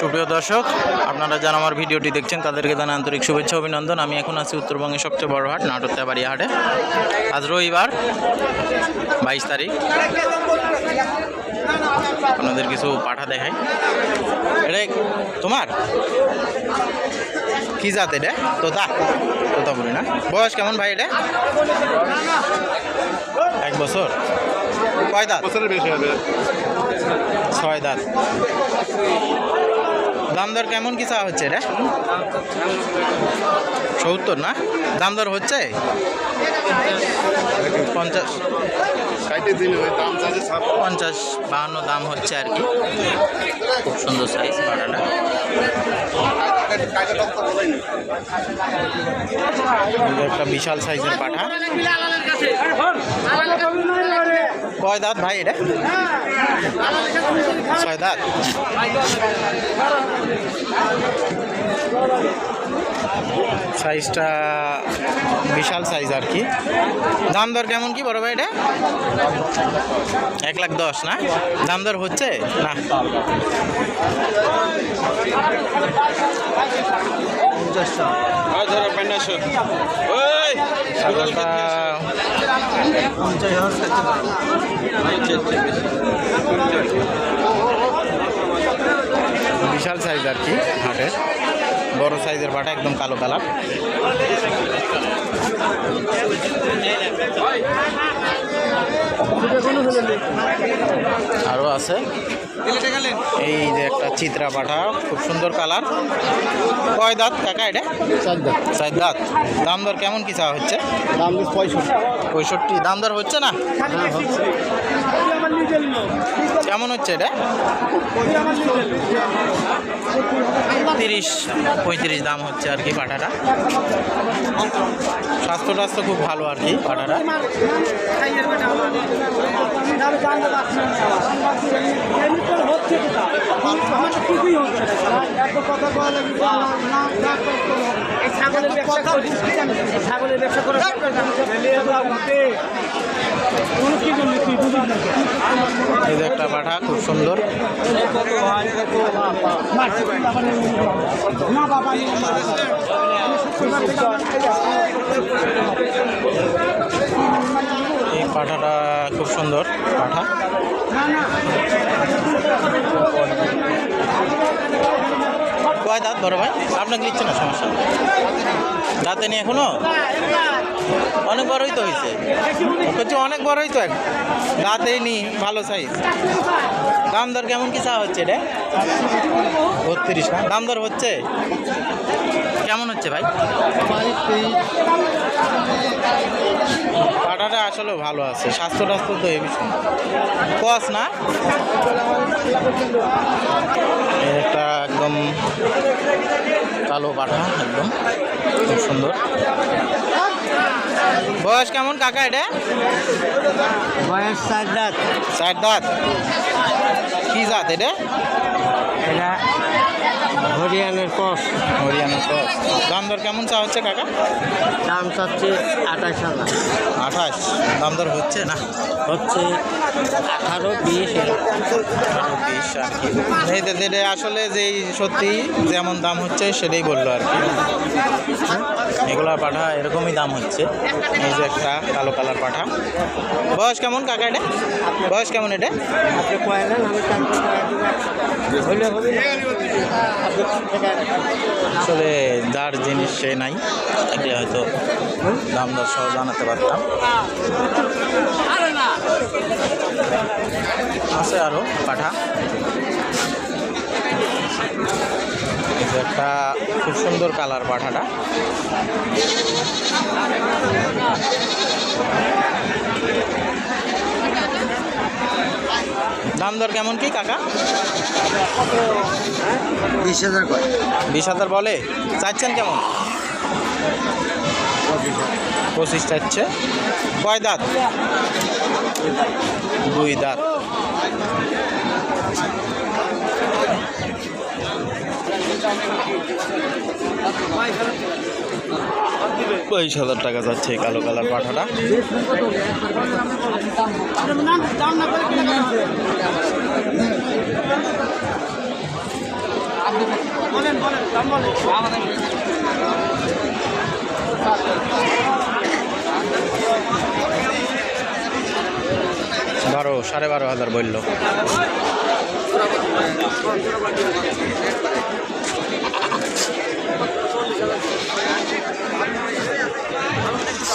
সুপ্রিয় দর্শক আপনারা যারা আমার ভিডিওটি দেখছেন তাদেরকে জানাই আন্তরিক শুভেচ্ছা অভিনন্দন। আমি এখন আছি উত্তরবঙ্গের সবচেয়ে বড় হাট নাটোর তেবাড়িয়া হাটে। আজ রবিবার বাইশ তারিখ। আপনাদের কিছু পাঠা দেখাই। এটা তোমার? কি জাত এটা? তোতা? তোতা বলি না? বয়স কেমন ভাই এটা? এক বছর। কয় দাঁত? বছরের বেশি হবে। ছয় দাঁত। দাম দর কেমন কি চা হচ্ছে রে? সত্তর না? দাম দর হচ্ছে? পঞ্চাশ। পঞ্চাশ বাহান্ন দাম হচ্ছে আর কি। খুব সুন্দর সাইজ এটা একটা বিশাল সাইজের পাঠা। কয় দাঁত ভাই এটা? ছয় দাঁত। সাইজটা বিশাল সাইজ আর কি। দাম দর কেমন কি বড় ভাই এটা? এক লাখ দশ না? দাম দর হচ্ছে? না। বিশাল সাইজ আর কি হাটের। বড় সাইজের পাটা একদম কালো কালার। আরও আছে। এই যে একটা চিত্রা পাঠা খুব সুন্দর কালার। কয় দাঁত কাকা এটা? চার দাঁত। দাম দর কেমন কি চাওয়া হচ্ছে? দাম দর পঁয়ষট্টি। পঁয়ষট্টি। দাম দর হচ্ছে না? হ্যাঁ কেমন হচ্ছে এটা? তিরিশ পঁয়ত্রিশ দাম হচ্ছে আর কি পাঠাটা স্বাস্থ্য টাস্থ্য খুব ভালো আর কি পাঠাটা ছাগলের ব্যবসা করি ছাগলের ব্যবসা করে এই একটা পাঠা খুব সুন্দর। এই পাঠাটা খুব সুন্দর পাঠা। কয় দাঁত বড় ভাই? আপনাকে দিচ্ছে না, সমস্যা। দাঁতে নেই এখনও? অনেক বড়ই তো হয়েছে। অনেক বড়ই তো দাঁতেই নি ভালো সাইজ দাম দর কেমন কি চা হচ্ছে রে? বত্রিশ না দাম দর হচ্ছে? কেমন হচ্ছে ভাই? পাটাটা আসলে ভালো আছে স্বাস্থ্য টাস্থ্য তো এই বিষয়। কস না? এটা একদম কালো পাঠা একদম খুব সুন্দর। বয়স কেমন কাকা এটা? বয়স ষাট দাঁত। ষাট দাঁত। কি জাত এটা? এটা হরিয়ানার কস। হরিয়ানা ক্রস দাম দর কেমন চা হচ্ছে কাকা? দাম চাচ্ছে আঠাশ হাজার। আঠাশ। দাম দর হচ্ছে না? হচ্ছে আঠারো বিশ আঠারো, বিশ আর কি। যেটা আসলে যেই সত্যি যেমন দাম হচ্ছে সেটাই বলল আর কি। এগুলা পাঠা এরকমই দাম হচ্ছে। এই যে একটা কালো কালার পাঠা। বয়স কেমন কাকা এটা? বয়স কেমন এটা? আপনি কয়েলেন আমি হইলে হবে। আসলে যার জিনিস সে নাই এটা হয়তো দাম দর সহ জানাতে পারতাম। আছে আরও পাঠা। একটা খুব সুন্দর কালার পাঠাটা। দাম দর কেমন কি কাকা? বিশ হাজার বিশ হাজার বলে? চাচ্ছেন কেমন? পঁচিশ চাচ্ছে। কয় দাঁত? দুই দাঁত। বাইশ হাজার টাকা যাচ্ছে কালো কালার পাঠাটা। বারো সাড়ে বারো হাজার বলল।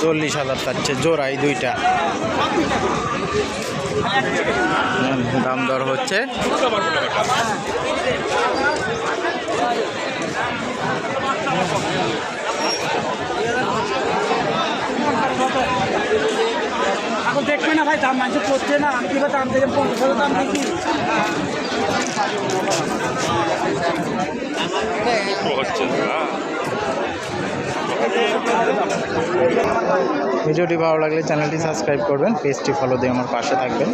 চল্লিশ হাজার চাচ্ছে জোড়াই দুইটা। দাম দর হচ্ছে। এখন দেখবে না ভাই দাম মানুষ করছে না আমি কীভাবে দাম দেখে পঞ্চাশ হাজার দাম দিচ্ছি ভিডিওটি ভালো লাগলে চ্যানেলটি সাবস্ক্রাইব করবেন পেজটি ফলো দিয়ে আমার পাশে থাকবেন।